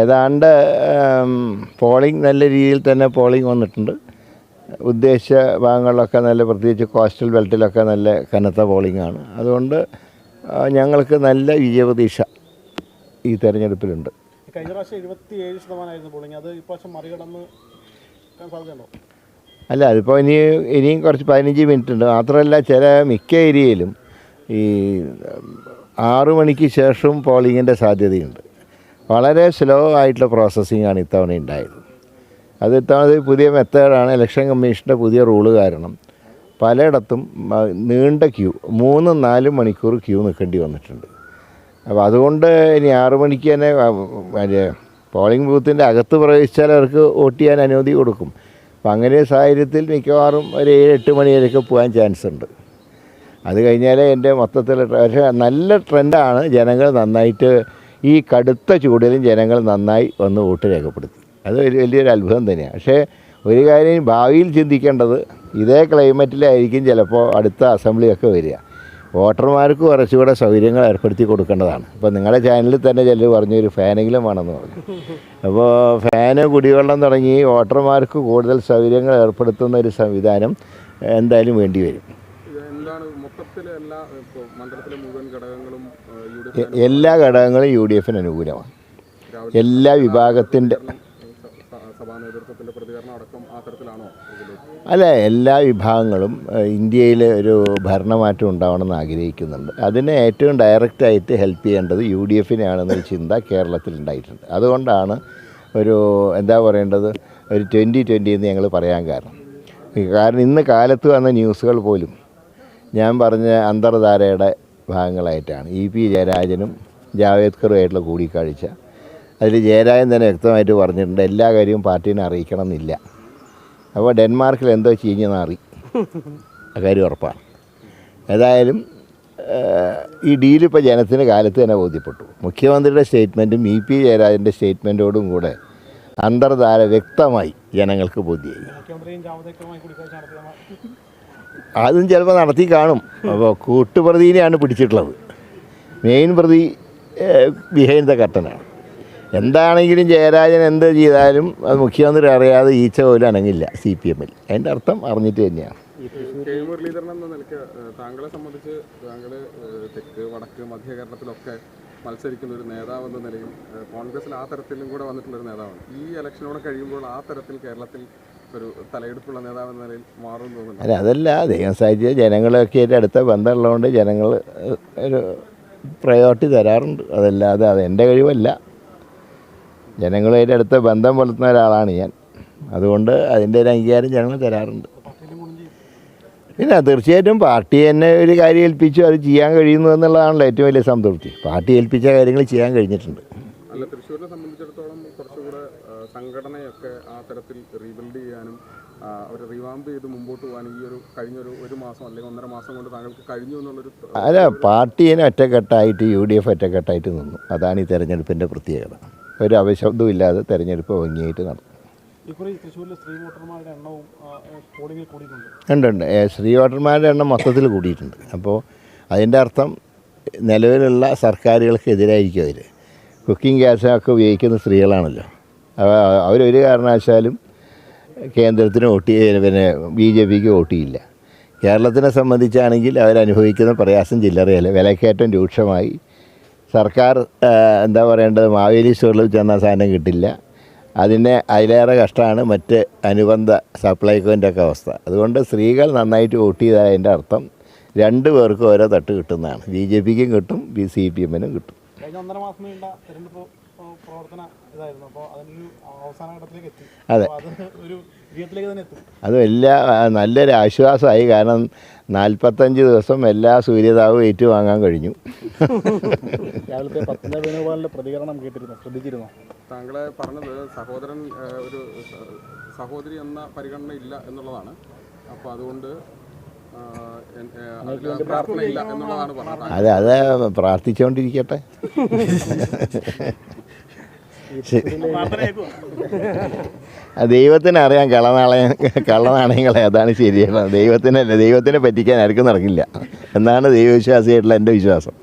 ഏതാണ്ട് പോളിംഗ് നല്ല രീതിയിൽ തന്നെ പോളിംഗ് വന്നിട്ടുണ്ട്. ഉദ്ദേശ ഭാഗങ്ങളിലൊക്കെ നല്ല പ്രത്യേകിച്ച് കോസ്റ്റൽ ബെൽറ്റിലൊക്കെ നല്ല കനത്ത പോളിംഗ് ആണ്. അതുകൊണ്ട് ഞങ്ങൾക്ക് നല്ല വിജയപ്രതീക്ഷ ഈ തെരഞ്ഞെടുപ്പിലുണ്ട്. കഴിഞ്ഞ പ്രാവശ്യം എഴുപത്തി ഏഴ് ശതമാനമായിരുന്നു പോളിംഗ് അത് ഇപ്രാവശ്യം മറികടന്ന് നിൽക്കാൻ സാധ്യതയുണ്ടോ? അല്ല അതിപ്പോൾ ഇനി ഇനിയും കുറച്ച് പതിനഞ്ച് മിനിറ്റ് ഉണ്ട്. മാത്രമല്ല ചില മിക്ക ഏരിയയിലും ഈ ആറു മണിക്ക് ശേഷവും പോളിങ്ങിന്റെ സാധ്യതയുണ്ട്. വളരെ സ്ലോ ആയിട്ടുള്ള പ്രോസസ്സിംഗ് ആണ് ഇത്തവണ ഉണ്ടായത് അത് ഇത്തവണ പുതിയ മെത്തേഡാണ് ഇലക്ഷൻ കമ്മീഷന്റെ പുതിയ റൂൾ കാരണം പലയിടത്തും നീണ്ട ക്യൂ മൂന്നും നാലും മണിക്കൂർ ക്യൂ നിൽക്കേണ്ടി വന്നിട്ടുണ്ട്. അപ്പോൾ അതുകൊണ്ട് ഇനി ആറു മണിക്ക് തന്നെ പോളിംഗ് ബൂത്തിന്റെ അകത്ത് പ്രവേശിച്ചാൽ അവർക്ക് വോട്ട് ചെയ്യാൻ അനുമതി കൊടുക്കും. അപ്പം അങ്ങനെ സാഹചര്യത്തിൽ മിക്കവാറും ഒരു ഏഴ് എട്ട് മണി വരെയൊക്കെ പോകാൻ ചാൻസ് ഉണ്ട്. അത് കഴിഞ്ഞാലേ എന്റെ മൊത്തത്തിൽ പക്ഷേ നല്ല ട്രെൻഡാണ് ജനങ്ങൾ നന്നായിട്ട് ഈ കടുത്ത ചൂടിലും ജനങ്ങൾ നന്നായി വന്ന് വോട്ട് രേഖപ്പെടുത്തി. അത് വലിയ വലിയൊരു അത്ഭുതം തന്നെയാണ്. പക്ഷേ ഒരു കാര്യം ഭാവിയിൽ ചിന്തിക്കേണ്ടത് ഇതേ ക്ലൈമറ്റിലായിരിക്കും ചിലപ്പോൾ അടുത്ത അസംബ്ലിയൊക്കെ വരിക. വോട്ടർമാർക്ക് കുറച്ചുകൂടെ സൗകര്യങ്ങൾ ഏർപ്പെടുത്തി കൊടുക്കേണ്ടതാണ്. ഇപ്പോൾ നിങ്ങളുടെ ചാനലിൽ തന്നെ ചിലർ പറഞ്ഞു ഒരു ഫാനെങ്കിലും വേണമെന്ന് പറഞ്ഞു. അപ്പോൾ ഫാന് കുടിവെള്ളം തുടങ്ങി വോട്ടർമാർക്ക് കൂടുതൽ സൗകര്യങ്ങൾ ഏർപ്പെടുത്തുന്ന ഒരു സംവിധാനം എന്തായാലും വേണ്ടി വരും എല്ലാ ഘടകങ്ങളും യു ഡി എഫിന് അനുകൂലമാണ്? എല്ലാ വിഭാഗത്തിന്റെ അല്ല എല്ലാ വിഭാഗങ്ങളും ഇന്ത്യയിൽ ഒരു ഭരണമാറ്റം ഉണ്ടാവണമെന്ന് ആഗ്രഹിക്കുന്നുണ്ട്. അതിന് ഏറ്റവും ഡയറക്റ്റായിട്ട് ഹെൽപ്പ് ചെയ്യേണ്ടത് യു ഡി എഫിനെയാണെന്നൊരു ചിന്ത കേരളത്തിൽ ഉണ്ടായിട്ടുണ്ട്. അതുകൊണ്ടാണ് ഒരു എന്താ പറയേണ്ടത്? ഒരു ട്വന്റി ട്വന്റി എന്ന് ഞങ്ങൾ പറയാൻ കാരണം. കാരണം ഇന്ന് കാലത്ത് വന്ന ന്യൂസുകൾ പോലും ഞാൻ പറഞ്ഞ അന്തർധാരയുടെ ഭാഗങ്ങളായിട്ടാണ്. ഇ പി ജയരാജനും ജാവേദ്കറുമായിട്ടുള്ള കൂടിക്കാഴ്ച. അതിൽ ജയരാജൻ തന്നെ വ്യക്തമായിട്ട് പറഞ്ഞിട്ടുണ്ട് എല്ലാ കാര്യവും പാർട്ടീനെ അറിയിക്കണം എന്നില്ല അപ്പോൾ ഡെൻമാർക്കിൽ എന്തോ ചീഞ്ഞെന്ന് അറി കാര്യം ഉറപ്പാണ്. ഏതായാലും ഈ ഡീലിപ്പോൾ ജനത്തിന് കാലത്ത് തന്നെ ബോധ്യപ്പെട്ടു. മുഖ്യമന്ത്രിയുടെ സ്റ്റേറ്റ്മെന്റും ഇ പി ജയരാജന്റെ സ്റ്റേറ്റ്മെന്റോടും കൂടെ അന്തർധാര വ്യക്തമായി ജനങ്ങൾക്ക് ബോധ്യമായി. അതും ചിലപ്പോൾ നടത്തി കാണും. അപ്പോൾ കൂട്ടുപ്രതിനെയാണ് പിടിച്ചിട്ടുള്ളത്. മെയിൻ പ്രതി ബിഹൈൻഡ് ദ കർട്ടനാണ് എന്താണെങ്കിലും ജയരാജൻ എന്ത് ചെയ്താലും അത് മുഖ്യമന്ത്രി അറിയാതെ ഈച്ച പോലും അനങ്ങില്ല സി പി എമ്മിൽ അതിന്റെ അർത്ഥം അറിഞ്ഞിട്ട് തന്നെയാണ്. താങ്കളെ സംബന്ധിച്ച് താങ്കൾ തെക്ക് വടക്ക് മധ്യ കേരളത്തിലൊക്കെ മത്സരിക്കുന്ന ഒരു നേതാവ് എന്ന നിലയിൽ ഏഹ്, കോൺഗ്രസിൽ ആ തരത്തിലും കൂടെ വന്നിട്ടുള്ള ഒരു നേതാവാണ്. ഈ ഇലക്ഷനോടെ കഴിയുമ്പോൾ ആ തരത്തിൽ കേരളത്തിൽ ഒരു നിലയിൽ അല്ല അതല്ല. ദൈവം സാധിച്ച ജനങ്ങളൊക്കെ ആയിട്ട് അടുത്ത ബന്ധമുള്ളതുകൊണ്ട് ജനങ്ങൾ ഒരു പ്രയോറിറ്റി തരാറുണ്ട്. അതല്ലാതെ അത് എന്റെ കഴിവല്ല. ജനങ്ങളുമായിട്ട് അടുത്ത ബന്ധം പുലർത്തുന്ന ഒരാളാണ് ഞാൻ. അതുകൊണ്ട് അതിന്റെ ഒരു അംഗീകാരം ജനങ്ങൾ തരാറുണ്ട്. പിന്നെ തീർച്ചയായിട്ടും പാർട്ടി എന്നെ ഒരു കാര്യം ഏൽപ്പിച്ചു അത് ചെയ്യാൻ കഴിയുന്നു എന്നുള്ളതാണല്ലോ ഏറ്റവും വലിയ സംതൃപ്തി. പാർട്ടി ഏൽപ്പിച്ച കാര്യങ്ങൾ ചെയ്യാൻ കഴിഞ്ഞിട്ടുണ്ട്. അല്ല തൃശ്ശൂരിനെ സംബന്ധിച്ചിടത്തോളം കുറച്ചുകൂടെ സംഘടനയൊക്കെ ആ തരത്തിൽ റീബിൽഡ് ചെയ്യാനും അവർ അവരെ റിവാമ്പ് ചെയ്ത് മുമ്പോട്ട് പോകാനും ഈ ഒരു കഴിഞ്ഞ ഒരു ഒരു മാസം അല്ലെങ്കിൽ ഒന്നര മാസം കൊണ്ട് താങ്കൾക്ക് കഴിഞ്ഞു എന്നുള്ളൊരു അല്ല പാർട്ടിയെ ഒറ്റക്കെട്ടായിട്ട് യു ഡി എഫ് ഒറ്റക്കെട്ടായിട്ട് നിന്നു. അതാണ് ഈ തെരഞ്ഞെടുപ്പിന്റെ പ്രത്യേകത. ഒരു അവശബ്ദവും ഇല്ലാതെ തെരഞ്ഞെടുപ്പ് ഭംഗിയായിട്ട് നടന്നു. ഉണ്ട് ഉണ്ട്. സ്ത്രീ വോട്ടർമാരുടെ എണ്ണം മൊത്തത്തിൽ കൂടിയിട്ടുണ്ട്. അപ്പോൾ അതിന്റെ അർത്ഥം നിലവിലുള്ള സർക്കാരുകൾക്ക് എതിരായിരിക്കും അവർ കുക്കിംഗ് ഗ്യാസൊക്കെ ഉപയോഗിക്കുന്ന സ്ത്രീകളാണല്ലോ. അവരൊരു കാരണവശാലും കേന്ദ്രത്തിന് വോട്ട് പിന്നെ ബി ജെ പിക്ക് വോട്ട് ചെയ്യില്ല. കേരളത്തിനെ സംബന്ധിച്ചാണെങ്കിൽ അവരനുഭവിക്കുന്ന പ്രയാസം ചില്ലറയല്ല. വിലക്കയറ്റം രൂക്ഷമായി. സർക്കാർ എന്താ പറയേണ്ടത്? മാവേലി സ്റ്റോറിൽ ചെന്ന സാധനം കിട്ടില്ല. അതിനെ അതിലേറെ കഷ്ടമാണ് മറ്റ് അനുബന്ധ സപ്ലൈകോന്റെ ഒക്കെ അവസ്ഥ. അതുകൊണ്ട് സ്ത്രീകൾ നന്നായിട്ട് വോട്ട് ചെയ്താൽ അതിന്റെ അർത്ഥം രണ്ട് പേർക്കും ഓരോ തട്ട് കിട്ടുന്നതാണ്. ബി ജെ പിക്കും കിട്ടും ബി സി പി എമ്മിനും കിട്ടും. കഴിഞ്ഞ ഒന്നര മാസം നീണ്ട തെരഞ്ഞെടുപ്പ് പ്രവർത്തന ഇതായിരുന്നു. അപ്പോൾ അതിനൊരു അവസാന ഘട്ടത്തിലേക്ക് എത്തി. അതെ. അത് ഒരു വിജയത്തിലേക്ക് തന്നെ എത്തും. അത് എല്ലാ നല്ലൊരു ആശ്വാസമായി. കാരണം നാൽപ്പത്തഞ്ച് ദിവസം എല്ലാ സൂര്യതാവും ഏറ്റുവാങ്ങാൻ കഴിഞ്ഞു. രാവിലത്തെ പത്മനാഭ വേണുഗോപാലിന്റെ പ്രതികരണം കേട്ടിരുന്നു? ശ്രദ്ധിച്ചിരുന്നു? താങ്കൾ പറഞ്ഞത് സഹോദരൻ ഒരു സഹോദരി എന്ന പരിഗണന ഇല്ല എന്നുള്ളതാണ്. അപ്പോൾ അതുകൊണ്ട് അത് അത് പ്രാർത്ഥിച്ചുകൊണ്ടിരിക്കട്ടെ ദൈവത്തിന് അറിയാം കള്ളനാളയ കള്ളനാണയങ്ങളെ അതാണ് ശരിയാണ് ദൈവത്തിനല്ല ദൈവത്തിനെ പറ്റിക്കാൻ ആർക്കും നടക്കില്ല. എന്നാണ് ദൈവവിശ്വാസിയായിട്ടുള്ള എന്റെ വിശ്വാസം.